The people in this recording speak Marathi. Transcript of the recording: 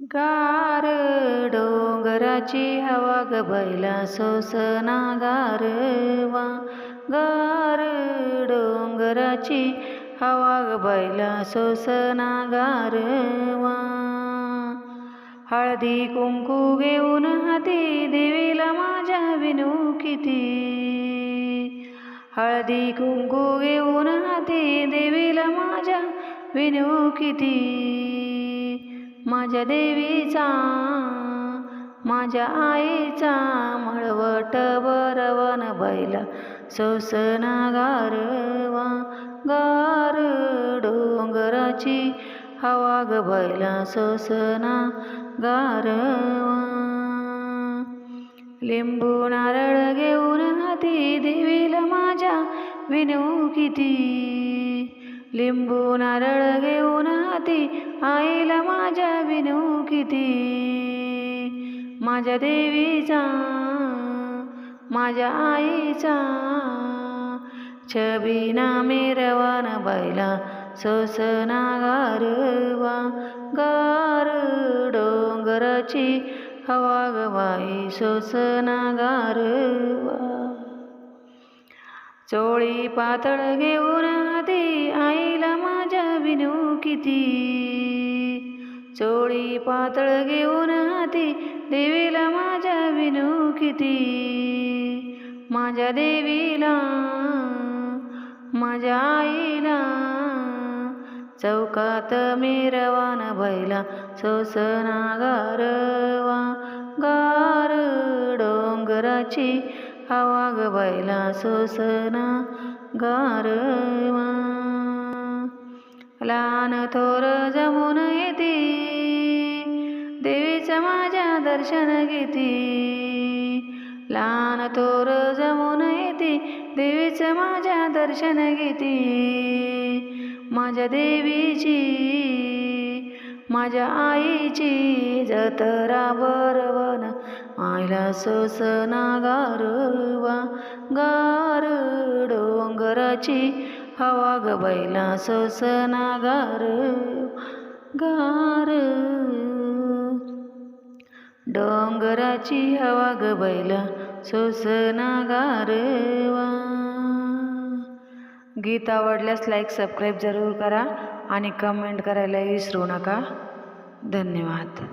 गार डोंगराची हवा ग बैला सोसना गारवा गार डोंगराची हवा ग बैला सोसना गारवा हळदी कुंकू घेऊन हाती देवीला माझ्या विनू किती. हळदी कुंकू घेऊन हाती देवीला माझ्या विनू किती. माझ्या देवीचा माझ्या आईचा मळवट बरवन बैला सोसना गारवा गार डोंगराची हवा ग बैला सोसना गारवा लिंबू नारळ घेऊन हाती देवीला माझ्या विनू किती लिंबू नारळ घेऊन हाती आईला माझ्या विनू किती? माझ्या देवीचा माझ्या आईचा. छबिना मेरवान बैला सोसना गारवा गार डोंगराची हवा गवाई बाई सोसना गारवा. चोळी पातळ घेऊन ते आईला माझ्या विनू किती चोळी पातळ घेऊन हाती देवीला माझ्या विनू किती माझ्या देवीला माझ्या आईला चौकात मिरवान बैला सोसना गारवा गार डोंगराची आवाग ग बैला सोसना गारवा. लहान थोर जमून येते देवीचं माझ्या दर्शन घेते. लहान थोर जमून येते देवीचं माझ्या दर्शन घेते. माझ्या देवीची माझ्या आईची जतरा बरवन आईला सोसना गारवा गार डोंगराची हवा ग बैला सोसना गार. गार डोंगराची हवा ग बैला सोसना गारवा गीत आवडल्यास लाईक सबस्क्राईब जरूर करा आणि कमेंट करायला विसरू नका. धन्यवाद.